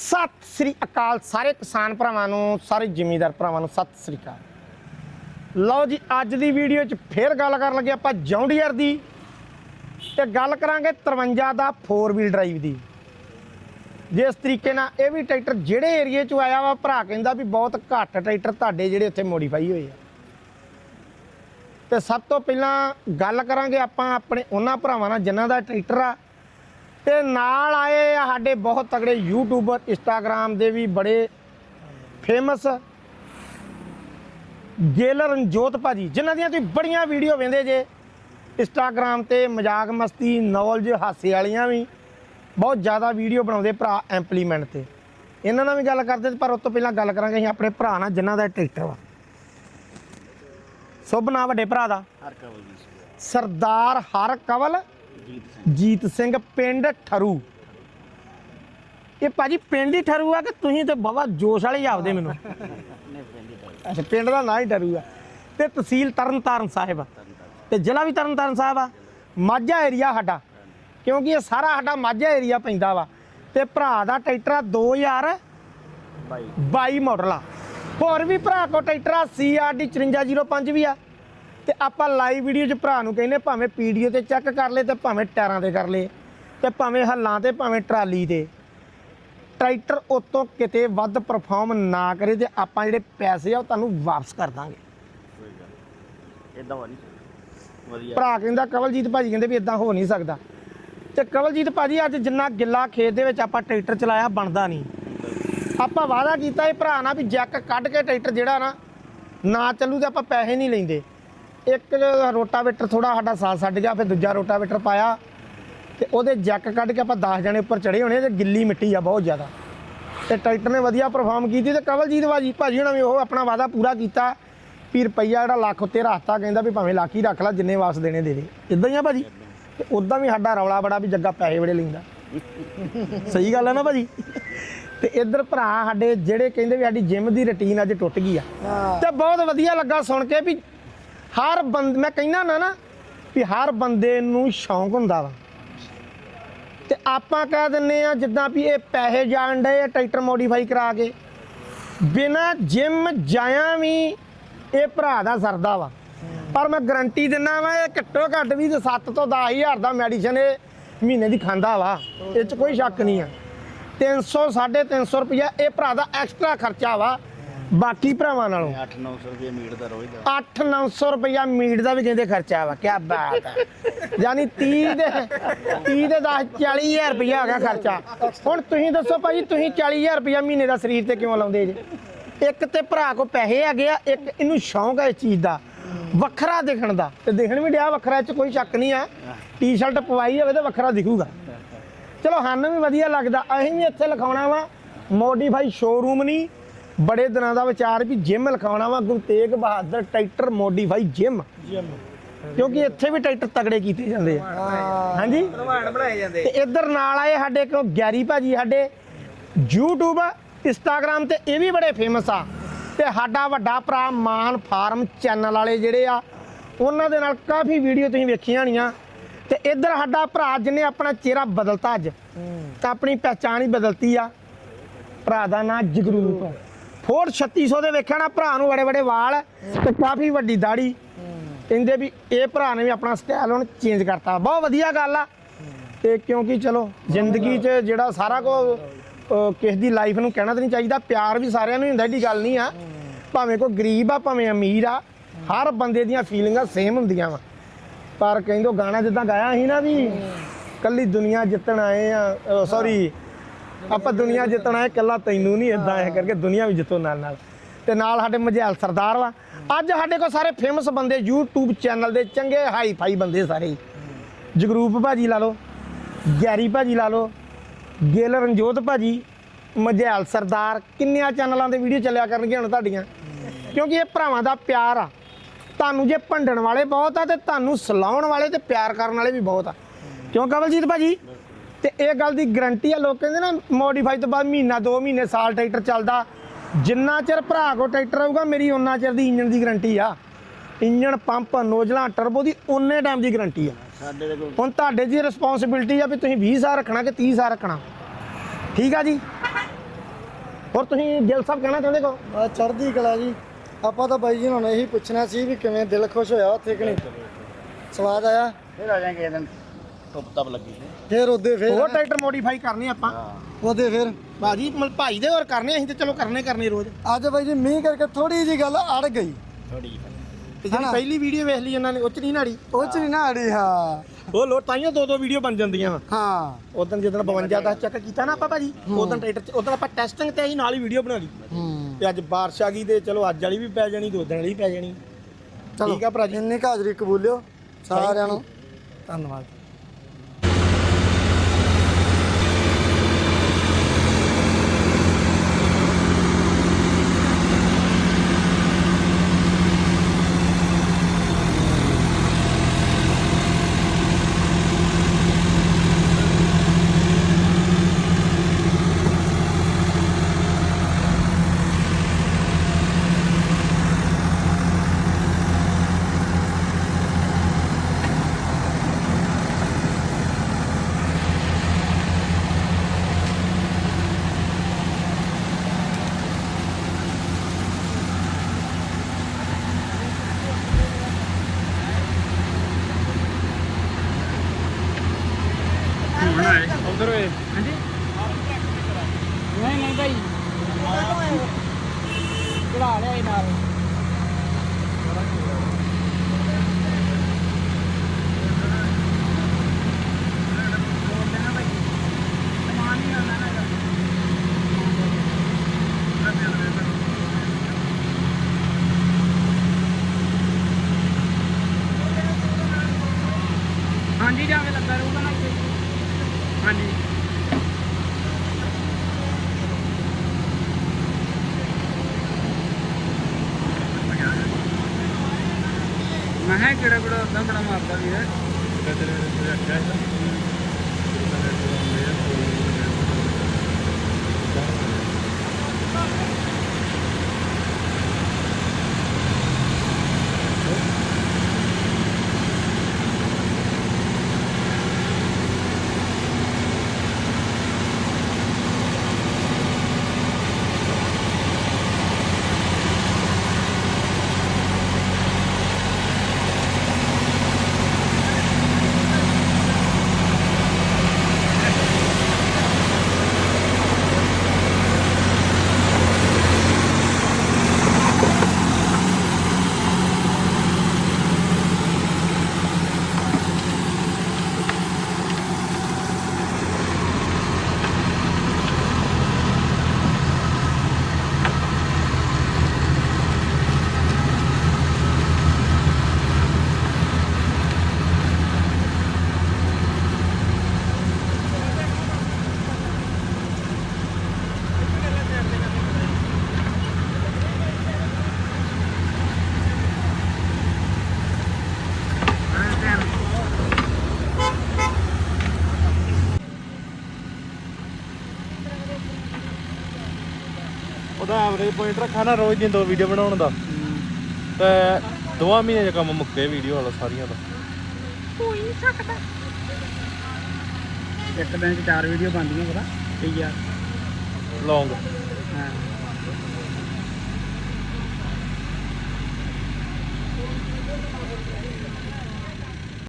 ਸਤਿ ਸ੍ਰੀ ਅਕਾਲ ਸਾਰੇ ਕਿਸਾਨ ਭਰਾਵਾਂ ਨੂੰ, ਸਾਰੇ ਜ਼ਿਮੀਂਦਾਰ ਭਰਾਵਾਂ ਨੂੰ, ਸਤਿ ਸ੍ਰੀ ਅਕਾਲ। ਲਓ ਜੀ, ਅੱਜ ਦੀ ਵੀਡੀਓ 'ਚ ਫੇਰ ਗੱਲ ਕਰਨ ਲੱਗੇ ਆਪਾਂ ਜੌਂਡੀਅਰ ਦੀ ਤੇ ਗੱਲ ਕਰਾਂਗੇ 53 ਦਾ 4 ਵੀਲ ਡਰਾਈਵ ਦੀ। ਜਿਸ ਤਰੀਕੇ ਨਾਲ ਇਹ ਵੀ ਟਰੈਕਟਰ ਜਿਹੜੇ ਏਰੀਏ 'ਚ ਆਇਆ ਵਾ, ਭਰਾ ਕਹਿੰਦਾ ਵੀ ਬਹੁਤ ਘੱਟ ਟਰੈਕਟਰ ਤੁਹਾਡੇ ਜਿਹੜੇ ਇੱਥੇ ਮੋਡੀਫਾਈ ਹੋਏ ਆ। ਤੇ ਸਭ ਤੋਂ ਪਹਿਲਾਂ ਗੱਲ ਕਰਾਂਗੇ ਆਪਾਂ ਆਪਣੇ ਉਹਨਾਂ ਭਰਾਵਾਂ ਨਾਲ ਜਿਨ੍ਹਾਂ ਦਾ ਟਰੈਕਟਰ ਆ ਤੇ ਨਾਲ ਆਏ ਆ ਸਾਡੇ ਬਹੁਤ ਤਗੜੇ ਯੂਟਿਊਬਰ ਇੰਸਟਾਗ੍ਰam ਦੇ ਵੀ ਬੜੇ ਫੇਮਸ ਗੇਲਰ ਰਣਜੋਤ ਭਾਜੀ ਜਿਨ੍ਹਾਂ ਦੀਆਂ ਤੁਸੀਂ ਬੜੀਆਂ ਵੀਡੀਓ ਵੇਂਦੇ ਜੇ। ਇੰਸਟਾਗ੍ਰam ਤੇ ਮਜ਼ਾਕ ਮਸਤੀ ਨੌਲੇਜ ਹਾਸੇ ਵਾਲੀਆਂ ਵੀ ਬਹੁਤ ਜ਼ਿਆਦਾ ਵੀਡੀਓ ਬਣਾਉਂਦੇ ਭਰਾ ਇੰਪਲੀਮੈਂਟ ਤੇ। ਇਹਨਾਂ ਨਾਲ ਵੀ ਗੱਲ ਕਰਦੇ ਪਰ ਉਸ ਤੋਂ ਪਹਿਲਾਂ ਗੱਲ ਕਰਾਂਗੇ ਅਸੀਂ ਆਪਣੇ ਭਰਾ ਨਾਲ ਜਿਨ੍ਹਾਂ ਦਾ ਟਰੈਕਟਰ ਵਾ। ਸੁਭ ਨਾਂ ਵੱਡੇ ਭਰਾ ਦਾ। ਹਰ ਕਵਲ ਸਰਦਾਰ ਹਰ ਕਵਲ ਜੀਤ ਸਿੰਘ ਜੀਤ ਸਿੰਘ ਪਿੰਡ ਠਰੂ। ਇਹ ਭਾਜੀ ਪਿੰਡ ਹੀ ਠਰੂ ਆ ਕਿ ਤੁਸੀਂ ਤੇ ਬਾਬਾ ਜੋਸ਼ ਵਾਲੇ ਹੀ ਆਪਦੇ ਮੈਨੂੰ? ਅੱਛਾ, ਪਿੰਡ ਦਾ ਨਾਂ ਹੀ ਠਰੂ ਆ। ਤੇ ਤਹਿਸੀਲ ਤਰਨਤਾਰਨ ਸਾਹਿਬ ਤੇ ਜ਼ਿਲ੍ਹਾ ਵੀ ਤਰਨਤਾਰਨ ਸਾਹਿਬ ਆ। ਮਾਝਾ ਏਰੀਆ ਸਾਡਾ। ਕਿਉਂਕਿ ਇਹ ਸਾਰਾ ਸਾਡਾ ਮਾਝਾ ਏਰੀਆ ਪੈਂਦਾ ਵਾ। ਤੇ ਭਰਾ ਦਾ ਟਰੈਕਟਰ ਆ 2022 ਬਾਈ ਮਾਡਲ ਆ। ਹੋਰ ਵੀ ਭਰਾ ਕੋ ਟਰੈਕਟਰ ਆ CRD 5405 ਵੀ ਆ। ਤੇ ਆਪਾਂ ਲਾਈਵ ਵੀਡੀਓ 'ਚ ਭਰਾ ਨੂੰ ਕਹਿੰਦੇ ਭਾਵੇਂ ਪੀਡੀਓ ਤੇ ਚੈੱਕ ਕਰ ਲੈ ਤੇ ਭਾਵੇਂ ਟਾਇਰਾਂ ਤੇ ਕਰ ਲੈ ਤੇ ਭਾਵੇਂ ਹੱਲਾਂ ਤੇ ਭਾਵੇਂ ਟਰਾਲੀ ਤੇ। ਟਰੈਕਟਰ ਉਤੋਂ ਕਿਤੇ ਵੱਧ ਪਰਫਾਰਮ ਨਾ ਕਰੇ ਤੇ ਆਪਾਂ ਜਿਹੜੇ ਪੈਸੇ ਆ ਉਹ ਤੁਹਾਨੂੰ ਵਾਪਸ ਕਰ ਦਾਂਗੇ। ਇਦਾਂ ਨਹੀਂ ਵਧੀਆ। ਭਰਾ ਕਹਿੰਦਾ ਕਵਲਜੀਤ ਭਾਜੀ ਕਹਿੰਦੇ ਵੀ ਇਦਾਂ ਹੋ ਨਹੀਂ ਸਕਦਾ। ਤੇ ਕਵਲਜੀਤ ਭਾਜੀ ਅੱਜ ਜਿੰਨਾ ਗਿੱਲਾ ਖੇਤ ਦੇ ਵਿੱਚ ਆਪਾਂ ਟਰੈਕਟਰ ਚਲਾਇਆ ਬਣਦਾ ਨਹੀਂ। ਆਪਾਂ ਵਾਅਦਾ ਕੀਤਾ ਇਹ ਭਰਾ ਨਾਲ ਵੀ ਜੈਕ ਕੱਢ ਕੇ ਟਰੈਕਟਰ ਜਿਹੜਾ ਨਾ ਨਾ ਚੱਲੂ ਤੇ ਆਪਾਂ ਪੈਸੇ ਨਹੀਂ ਲੈਂਦੇ। ਇੱਕ ਰੋਟਾਵੇਟਰ ਥੋੜਾ ਸਾਡਾ ਸਾਥ ਛੱਡ ਗਿਆ ਫਿਰ ਦੂਜਾ ਰੋਟਾਵੇਟਰ ਪਾਇਆ ਤੇ ਉਹਦੇ ਜੈਕ ਕੱਢ ਕੇ ਆਪਾਂ 10 ਜਣੇ ਉੱਪਰ ਚੜੇ ਹੋਣੇ ਤੇ ਗਿੱਲੀ ਮਿੱਟੀ ਆ ਬਹੁਤ ਜ਼ਿਆਦਾ। ਤੇ ਟਰੈਕਟਰ ਨੇ ਵਧੀਆ ਪਰਫਾਰਮ ਕੀਤੀ ਤੇ ਕਵਲਜੀਤ ਭਾਜੀ ਭਾਜੀ ਹੁਣਾਂ ਵੀ ਉਹ ਆਪਣਾ ਵਾਅਦਾ ਪੂਰਾ ਕੀਤਾ ਵੀ ਰੁਪਈਆ ਜਿਹੜਾ ਲੱਖ ਉੱਤੇ ਰੱਖਤਾ ਕਹਿੰਦਾ ਵੀ ਭਾਵੇਂ ਲੱਖ ਹੀ ਰੱਖ ਲੈ ਜਿੰਨੇ ਵਾਪਸ ਦੇਣੇ ਦੇ ਦੇ। ਇਦਾਂ ਹੀ ਆ ਭਾਜੀ? ਤੇ ਉਦਾਂ ਵੀ ਸਾਡਾ ਰੌਲਾ ਬੜਾ ਵੀ ਜੱਗਾ ਪੈਸੇ ਬੜੇ ਲੈਂਦਾ। ਸਹੀ ਗੱਲ ਹੈ ਨਾ ਭਾਜੀ? ਤੇ ਇੱਧਰ ਭਰਾ ਸਾਡੇ ਜਿਹੜੇ ਕਹਿੰਦੇ ਵੀ ਸਾਡੀ ਜਿਮ ਦੀ ਰੁਟੀਨ ਅੱਜ ਟੁੱਟ ਗਈ ਆ। ਤੇ ਬਹੁਤ ਵਧੀਆ ਲੱਗਾ ਸੁਣ ਕੇ ਵੀ ਹਰ ਬੰਦ, ਮੈਂ ਕਹਿੰਦਾ ਨਾ ਨਾ ਵੀ ਹਰ ਬੰਦੇ ਨੂੰ ਸ਼ੌਂਕ ਹੁੰਦਾ ਵਾ। ਤੇ ਆਪਾਂ ਕਹਿ ਦਿੰਨੇ ਆ ਜਿੱਦਾਂ ਵੀ ਇਹ ਪੈਸੇ ਜਾਣ ਡਏ ਟਰੈਕਟਰ ਮੋਡੀਫਾਈ ਕਰਾ ਕੇ, ਬਿਨਾ ਜਿਮ ਜਾਇਆ ਵੀ ਇਹ ਭਰਾ ਦਾ ਸਰਦਾ ਵਾ। ਪਰ ਮੈਂ ਗਰੰਟੀ ਦਿੰਨਾ ਵਾ ਇਹ ਘੱਟੋ ਘੱਟ ਵੀ 7 ਤੋਂ 10000 ਦਾ ਮੈਡੀਸਨ ਇਹ ਮਹੀਨੇ ਦੀ ਖਾਂਦਾ ਵਾ। ਇਹ ਚ ਕੋਈ ਸ਼ੱਕ ਨਹੀਂ ਆ। 300 350 ਰੁਪਇਆ ਇਹ ਭਰਾ ਦਾ ਐਕਸਟਰਾ ਖਰਚਾ ਵਾ। ਬਾਕੀ ਭਰਾਵਾਂ ਨਾਲੋਂ? 8-900 ਰੁਪਏ ਮੀਟ ਦਾ ਰੋਜ਼ ਦਾ। 8-900 ਰੁਪਇਆ ਮੀਟ ਦਾ ਵੀ ਕਹਿੰਦੇ ਖਰਚਾ ਵਾ ਕੀ ਬਾਤ ਹੈ ਯਾਨੀ 30 ਦੇ 30 ਦੇ 10 40000 ਰੁਪਇਆ ਹੈਗਾ ਖਰਚਾ। ਹੁਣ ਤੁਸੀਂ ਦੱਸੋ ਭਾਜੀ ਤੁਸੀਂ 40000 ਰੁਪਇਆ ਮਹੀਨੇ ਦਾ ਸਰੀਰ ਤੇ ਕਿਉਂ ਲਾਉਂਦੇ ਜੇ? ਇੱਕ ਤੇ ਭਰਾ ਕੋ ਪੈਸੇ ਹੈਗੇ ਆ ਇੱਕ ਇਹਨੂੰ ਸ਼ੌਂਕ ਹੈ ਇਸ ਚੀਜ਼ ਦਾ ਵੱਖਰਾ ਦਿਖਣ ਦਾ। ਤੇ ਦਿਖਣ ਵੀ ਡਿਆ ਵੱਖਰਾ ਚ ਕੋਈ ਸ਼ੱਕ ਨਹੀਂ ਆ। ਟੀ-ਸ਼ਰਟ ਪਵਾਈ ਹੋਵੇ ਤਾਂ ਵੱਖਰਾ ਦਿਖੂਗਾ। ਚਲੋ ਸਾਨੂੰ ਵੀ ਵਧੀਆ ਲੱਗਦਾ। ਅਸੀਂ ਵੀ ਇੱਥੇ ਲਿਖਾਉਣਾ ਵਾ ਮੋਡੀਫਾਈ ਸ਼ੋਰੂਮ ਨਹੀਂ ਬੜੇ ਦਿਨਾਂ ਦਾ ਵਿਚਾਰ ਵੀ ਜਿਮ ਲਿਖਾਉਣਾ ਵਾ ਗੁਰੂ ਤੇਗ ਬਹਾਦਰ ਟਰੈਕਟਰ ਮੋਡੀਫਾਈ ਜਿਮ। ਕਿਉਂਕਿ ਇੱਥੇ ਵੀ ਟਰੈਕਟਰ ਤਗੜੇ ਕੀਤੇ ਜਾਂਦੇ ਆ। ਹਾਂਜੀ? ਪ੍ਰਮਾਣ ਬਣਾਏ ਜਾਂਦੇ। ਤੇ ਇੱਧਰ ਨਾਲ ਆਏ ਸਾਡੇ ਕੋ ਗੈਰੀ ਭਾਜੀ ਸਾਡੇ YouTube Instagram ਤੇ ਇਹ ਵੀ ਬੜੇ ਫੇਮਸ ਆ। ਤੇ ਸਾਡਾ ਵੱਡਾ ਭਰਾ ਮਾਨ ਫਾਰਮ ਚੈਨਲ ਵਾਲੇ ਜਿਹੜੇ ਆ ਉਹਨਾਂ ਦੇ ਨਾਲ ਕਾਫੀ ਵੀਡੀਓ ਤੁਸੀਂ ਵੇਖੀਆਂ ਹੋਣੀਆਂ। ਤੇ ਇੱਧਰ ਸਾਡਾ ਭਰਾ ਜਿਹਨੇ ਆਪਣਾ ਚਿਹਰਾ ਬਦਲਤਾ ਅੱਜ ਤਾਂ ਆਪਣੀ ਪਹਿਚਾਣ ਹੀ ਬਦਲਤੀ ਆ। ਭਰਾ ਦਾ ਨਾਂ ਜਗਰੂਪ। ਫੋਰਡ 3600 ਦੇ ਵੇਖਿਆ ਨਾ, ਭਰਾ ਨੂੰ ਬੜੇ ਬੜੇ ਵਾਲ, ਤੇ ਕਾਫੀ ਵੱਡੀ ਦਾੜੀ। ਕਹਿੰਦੇ ਵੀ ਇਹ ਭਰਾ ਨੇ ਵੀ ਆਪਣਾ ਸਟਾਈਲ ਹੁਣ ਚੇਂਜ ਕਰਤਾ। ਬਹੁਤ ਵਧੀਆ ਗੱਲ ਆ। ਤੇ ਕਿਉਂਕਿ ਚਲੋ, ਜ਼ਿੰਦਗੀ 'ਚ ਜਿਹੜਾ ਸਾਰਾ ਕੋ ਕਿਸ ਦੀ ਲਾਈਫ ਨੂੰ ਕਹਿਣਾ ਤਾਂ ਨਹੀਂ ਚਾਹੀਦਾ। ਪਿਆਰ ਵੀ ਸਾਰਿਆਂ ਨੂੰ ਹੁੰਦਾ ਏਡੀ ਗੱਲ ਨਹੀਂ ਆ। ਭਾਵੇਂ ਕੋਈ ਗਰੀਬ ਆ, ਭਾਵੇਂ ਅਮੀਰ ਆ, ਹਰ ਬੰਦੇ ਦੀਆਂ ਫੀਲਿੰਗਾਂ ਸੇਮ ਹੁੰਦੀਆਂ ਵਾ। ਪਰ ਕਹਿੰਦੋ ਗਾਣਾ ਜਿੱਦਾਂ ਗਾਇਆ ਸੀ ਨਾ ਵੀ, ਕੱਲੀ ਦੁਨੀਆ ਜਿੱਤਣ ਆਏ ਆ ਸੌਰੀ ਆਪਾਂ ਦੁਨੀਆ ਜਿੱਤਣਾ ਹੈ, ਇਕੱਲਾ ਤੈਨੂੰ ਨਹੀਂ ਇਦਾਂ ਇਹ ਕਰਕੇ ਦੁਨੀਆ ਵੀ ਜਿੱਤੋ ਨਾਲ ਨਾਲ। ਤੇ ਨਾਲ ਸਾਡੇ ਮਝੈਲ ਸਰਦਾਰ ਵਾ। ਅੱਜ ਸਾਡੇ ਕੋਲ ਸਾਰੇ ਫੇਮਸ ਬੰਦੇ YouTube ਚੈਨਲ ਦੇ ਚੰਗੇ ਹਾਈ ਫਾਈ ਬੰਦੇ ਸਾਰੇ। ਹੀ। ਜਗਰੂਪ ਭਾਜੀ ਲਾ ਲਓ, ਗੈਰੀ ਭਾਜੀ ਲਾ ਲਓ, ਗਿੱਲ ਰਣਜੋਤ ਭਾਜੀ, ਮਝੈਲ ਸਰਦਾਰ, ਕਿੰਨਿਆਂ ਚੈਨਲਾਂ ਦੇ ਵੀਡੀਓ ਚੱਲਿਆ ਕਰਨਗੇ ਹੁਣ ਤੁਹਾਡੀਆਂ। ਕਿਉਂਕਿ ਇਹ ਭਰਾਵਾਂ ਦਾ ਪਿਆਰ ਆ। ਤੁਹਾਨੂੰ ਜੇ ਭੰਡਣ ਵਾਲੇ ਬਹੁਤ ਆ ਤੇ ਤੁਹਾਨੂੰ ਸਲਾਉਣ ਵਾਲੇ ਤੇ ਪਿਆਰ ਕਰਨ ਵਾਲੇ ਵੀ ਬਹੁਤ ਆ। ਕਿਉਂ ਕਵਲਜੀਤ ਭਾਜੀ? ਤੇ ਇਹ ਗੱਲ ਦੀ ਗਰੰਟੀ ਆ ਲੋਕ ਕਹਿੰਦੇ ਨਾ ਮੋਡੀਫਾਈ ਤੋਂ ਬਾਅਦ ਮਹੀਨਾ 2 ਮਹੀਨੇ ਸਾਲ ਟਰੈਕਟਰ ਚੱਲਦਾ। ਜਿੰਨਾ ਚਿਰ ਭਰਾ ਕੋ ਟਰੈਕਟਰ ਆਊਗਾ ਮੇਰੀ ਉਹਨਾਂ ਚਿਰ ਦੀ ਇੰਜਨ ਦੀ ਗਰੰਟੀ ਆ। ਇੰਜਨ ਪੰਪ ਨੋਜ਼ਲਾਂ ਟਰਬੋ ਦੀ ਉਨੇ ਟਾਈਮ ਦੀ ਗਰੰਟੀ ਆ। ਸਾਡੇ ਦੇ ਕੋਲ ਹੁਣ ਤੁਹਾਡੇ ਦੀ ਰਿਸਪੌਂਸਿਬਿਲਟੀ ਆ ਵੀ ਤੁਸੀਂ 20 ਸਾਲ ਰੱਖਣਾ ਕਿ 30 ਸਾਲ ਰੱਖਣਾ। ਠੀਕ ਆ ਜੀ? ਹੋਰ ਤੁਸੀਂ ਗਿੱਲ ਸਾਹਿਬ ਕਹਿਣਾ ਚਾਹੁੰਦੇ ਕੋ? ਆ ਚੜ੍ਹਦੀ ਕਲਾ ਜੀ। ਆਪਾਂ ਤਾਂ ਬਾਈ ਜੀ ਹੁਣ ਇਹੀ ਪੁੱਛਣਾ ਸੀ ਵੀ ਕਿਵੇਂ ਦਿਲ ਖੁਸ਼ ਹੋਇਆ ਉੱਥੇ ਕਿ ਨਹੀਂ। ਸਵਾਦ ਆਇਆ? ਫਿਰ ਆ ਜਾਏਗੇ ਇਹ ਦਿਨ ਧੁੱਪ ਤਪ ਲੱਗੀ ਸੀ। ਫੇਰ ਉਹਦੇ ਹੋਰ ਫੇਰ ਟਰੈਕਟਰ ਮੋਡੀਫਾਈ ਕਰਨੇ ਆਪਾਂ। ਹਾਂ ਉਹਦੇ ਫੇਰ ਬਾਜੀ ਮਲ ਭਾਈ ਦੇ ਹੋਰ ਕਰਨੇ ਅਸੀਂ ਤੇ ਚਲੋ ਕਰਨੇ ਕਰਨੇ ਰੋਜ਼। ਅੱਜ ਬਾਈ ਜੀ ਮੀਂਹ ਕਰਕੇ ਥੋੜੀ ਜੀ ਗੱਲ ਅੜ ਗਈ। ਥੋੜੀ ਤੇ ਜਿਹੜੀ ਹਨਾ? ਪਹਿਲੀ ਵੀਡੀਓ ਵੇਖ ਲਈ ਉਹਨਾਂ ਨੇ ਉਹ ਚ ਨਹੀਂ ਨਾੜੀ। ਉਹ ਚ ਨਹੀਂ ਨਾ ਅੜੀ ਹਾਂ। ਉਹ ਲੋ ਤਾਈਓ ਦੋ ਦੋ ਵੀਡੀਓ ਬਣ ਜਾਂਦੀਆਂ। ਵਾ ਹਾਂ। ਉਦੋਂ ਜਦੋਂ 52 ਦਾ ਚੈੱਕ ਕੀਤਾ ਨਾ ਆਪਾਂ ਭਾਜੀ ਉਦੋਂ ਟਰੈਕਟਰ ਚ ਉਦੋਂ ਆਪਾਂ ਟੈਸਟਿੰਗ ਤੇ ਅਸੀਂ ਨਾਲ ਹੀ ਵੀਡੀਓ ਬਣਾ ਲਈ। ਹੂੰ। ਤੇ ਅੱਜ ਬਾਰਿਸ਼ ਆ ਗਈ ਤੇ ਚਲੋ ਅੱਜ ਵਾਲੀ ਵੀ ਪੈ ਜਾਣੀ ਵਾਲੀ ਵੀ ਪੈ ਜਾਣੀ। ਚਲੋ ਠੀਕ ਆ ਭਰਾ ਜੀ। ਇੰਨੀ ਕੁ ਹਾਜ਼ਰੀ ਕਬੂਲਿਓ ਸਾਰਿਆਂ ਨੂੰ। ਧੰਨਵਾਦ। ਨਹੀਂ ਨਹੀਂ ਭਾਈ ਚੜਾ ਲਿਆ ਇਹ ਨਾਲ। ਹਾਂਜੀ। ਮੈਂ ਕਿਹਾ ਕਿਹੜਾ ਕਿਹੜਾ ਉਦਾਂ ਬੜਾ ਮਾਰਦਾ ਵੀ ਹੈ। ਉਹਦਾ ਐਵਰੇਜ ਪੁਆਇੰਟ ਰੱਖਾ ਨਾ ਰੋਜ਼ ਦੀਆਂ ਦੋ ਵੀਡੀਓ ਬਣਾਉਣ ਦਾ। ਤੇ ਦੋਵਾਂ ਮਹੀਨੇ ਚ ਕੰਮ ਮੁੱਕੇ ਵੀਡੀਓ ਵਾਲਾ ਸਾਰੀਆਂ ਦਾ। ਇੱਕ ਦਿਨ ਚ ਚਾਰ ਵੀਡੀਓ ਬਣਦੀਆਂ ਪਤਾ ਕਈ ਯਾਰ ਲੌਂਗ ਹਾਂ।